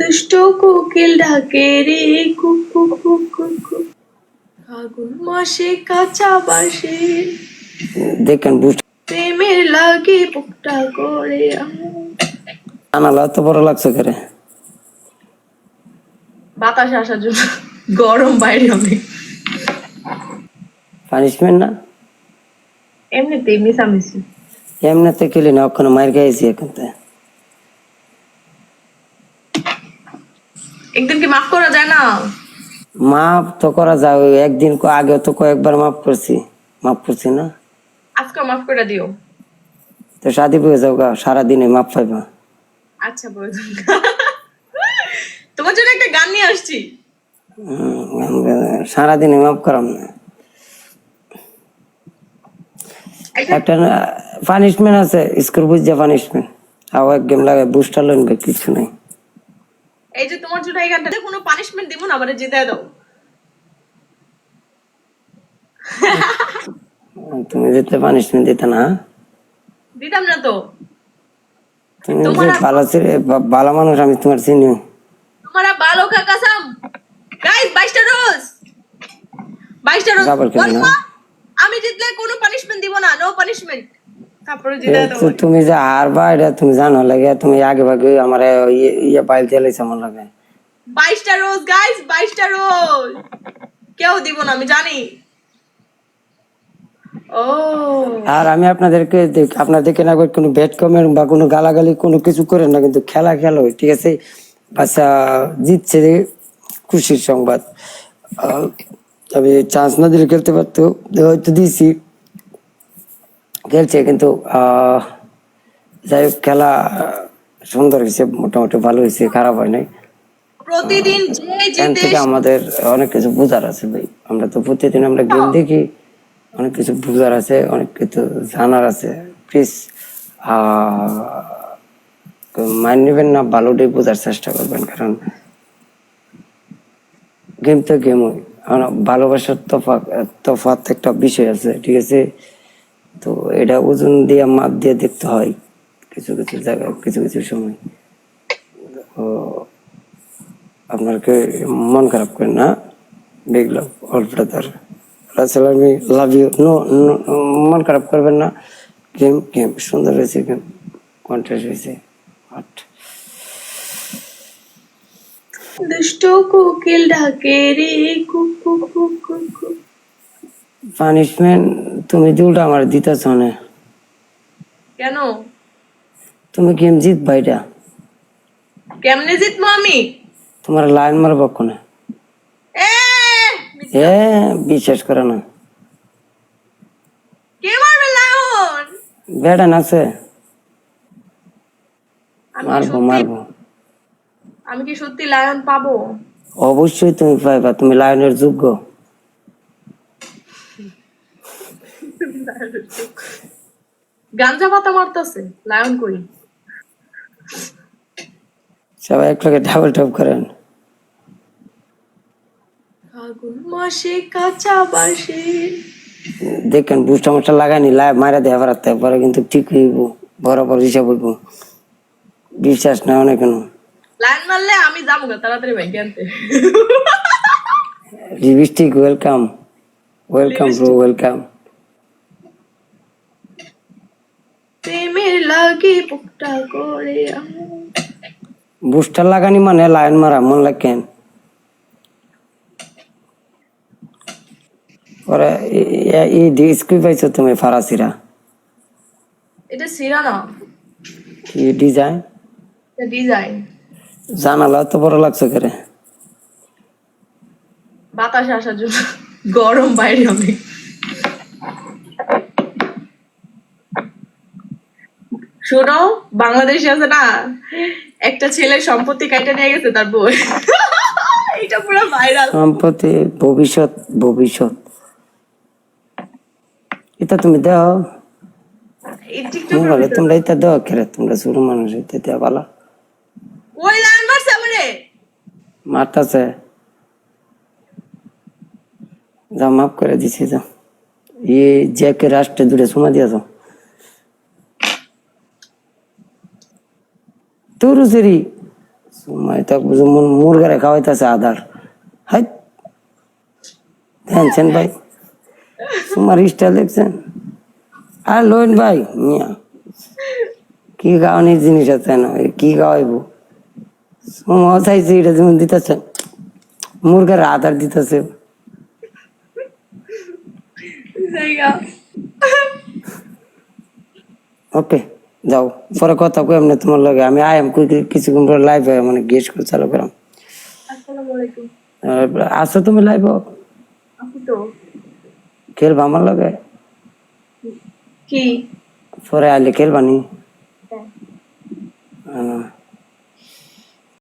দুষ্ট কোকিল ডাকে রে কুকু কুকু কু ফাগুন মাসে কাঁচা বাসে দেখেন প্রেমের লাগে বুকটা করে আমার। জানালা এত বড় লাগছে করে? বাতাস আসার জন্য গরম বাইরে অনেক। পানিশমেন্ট না? এমনিতেই মিশামিশি। এমনিতে খেলি না ওখানে মার খাইছি এখন একদিন কি মাফ করা যায় না? মাপ তো করা যায় একদিন ক- আগে তো কয়েকবার মাফ করছি। মাফ করছি না? আজকে মাফ করে দিও। তো শাদি পেয়ে যাও গা সারাদিনে মাপ পাইবা। আচ্ছা বলুন তোমার জন্য একটা গান নিয়ে আসছি। আমরা সারাদিনে মাফ করাম না। একটা একটা পানিশমেন্ট আছে স্কুল বুঝছে পানিশমেন্ট আও এক গেম লাগে বুস্টার লোন কিছু নাই। এই যে তোমার জন্য এই গানটা কোনো পানিশমেন্ট দিব না আবার জিতে দাও। তুমি যেতে পানিশমেন্ট দিতে না হ্যাঁ? দিতাম না তো। তুমি ভালো ছেলে ভালো মানুষ আমি তোমার চিনি। তোমারা বালো কা কসম গাইস 22টা রোজ 22টা রোজ আমি জিতলে কোনো পানিশমেন্ট দিব না নো পানিশমেন্ট তো তুমি যে হারবা এটা তুমি জানো লাগে তুমি আগে ভাগে আমার ইয়ে ইয়ে পাইল চালাইছে আমার লাগে। 22টা রোজ গাইস 22টা রোজ। কেউ দিব না আমি জানি। ও। আর আমি আপনাদেরকে দেখ- আপনাদেরকে না করে কোনো ব্যাট কমেন্ট বা কোনো গালাগালি কোনো কিছু করেন না কিন্তু খেলা খেলো ঠিক আছে? বাচ্চা জিতছে খুশির সংবাদ। আহ, তবে চান্স না দিলে খেলতে পারতো হয়তো দিয়েছি। খেলছে কিন্তু যাই হোক খেলা সুন্দর হয়েছে মোটামুটি ভালো হয়েছে খারাপ হয় নাই। প্রতিদিন এখান থেকে আমাদের অনেক কিছু বোঝার আছে ভাই। আমরা তো প্রতিদিন আমরা গেম দেখি অনেক কিছু বোঝার আছে অনেক কিছু জানার আছে। প্লিজ মাইন্ড নেবেন না ভালোটাই বোঝার চেষ্টা করবেন কারণ গেম তো গেম ভালোবাসার তফাৎ তফাৎ একটা বিষয় আছে ঠিক আছে? তো এটা ওজন দিয়ে মাপ দিয়ে দেখতে হয় কিছু কিছু জায়গায় কিছু কিছু সময়। আপনাকে মন খারাপ করেন না? Big love all brother Rasel আমি লাভ ইউ নো মন খারাপ করবেন না। গেম গেম সুন্দর হয়েছে গেম কন্টেস্ট হয়েছে। বাট দুষ্ট কোকিল ডাকে রে কু পানিশমেন্ট তুমি যে উল্টা আমার দিতেছ না। কেন? তুমি গেম জিতবা এটা কেমনে জিতবো আমি? তোমার লাইন মারব কোনে এ! এ বিশ্বাস করে না। কে মারবে লায়ন বেড়ান আছে মারবো মারবো। আমি কি সত্যি লায়ন পাবো? অবশ্যই তুমি পাইবা তুমি লায়নের যোগ্য। গাঞ্জা পাতা মারতেছে লায়ন কই সবাই একটাকে ডাবল টপ করেন। ফাগুন মাসে কাঁচা বাসে। দেখেন বুস্টা মুস্টা লাগানি লাইভ মারা দেওয়া পারাতে পরে কিন্তু ঠিক হইব বরাবর হিসাব হইব। বিশ্বাস না অনেক কেন লায়ন মারলে আমি যাব গা তাড়াতাড়ি ভাই আনতে lipstick welcome welcome bro welcome প্রেমের লাগে বুকটা করে বুস্টার লাগানি মানে লাইন মারা মন লাগেন? পরে এই স্কুল পাইছো তুমি ফারাসিরা? এটা সিরা না কি ডিজাইন? ডিজাইন। জানালা তো বড় লাগছে করে? বাতাস আসার জন্য। গরম বাইরে অনেক শোনো বাংলাদেশে আছে না একটা ছেলে সম্পত্তি কাইটা নিয়ে গেছে তার বই এটা পুরো ভাইরাল সম্পত্তি ভবিষ্যৎ ভবিষ্যৎ। এটা তুমি দাও। তোমরা এটা দাও তোমরা ছোট মানুষ এটা দেওয়া ভালো। ওই লাইন মারছে আমারে। মারতাছে। মাফ করে দিছি যাও। ই জ্যাকে রাষ্ট্রে দূরে সময় দিয়া যাও। তোর সেরি সময় মুর- মুরগারে খাওয়াইতেছে আধার হাই। দেখছেন ভাই? তোমার স্টাইল দেখছেন? আর লোন ভাই মিয়া। কি গাওয়ানির জিনিস আছে না? কি গাওয়াইবো? সময় চাইছে এটা যেমন দিতেছে মুরগার আধার দিতেছে। ওকে। যাও পরে কথা কই এমনি তোমার লগে। আমি আয়াম কই কিছুক্ষণ পরে লাইভ মানে গেস করে চালু করাম। আসো তুমি লাইভ খেলবা আমার লগে? কি? পরে আইলে খেলবানি হ্যাঁ।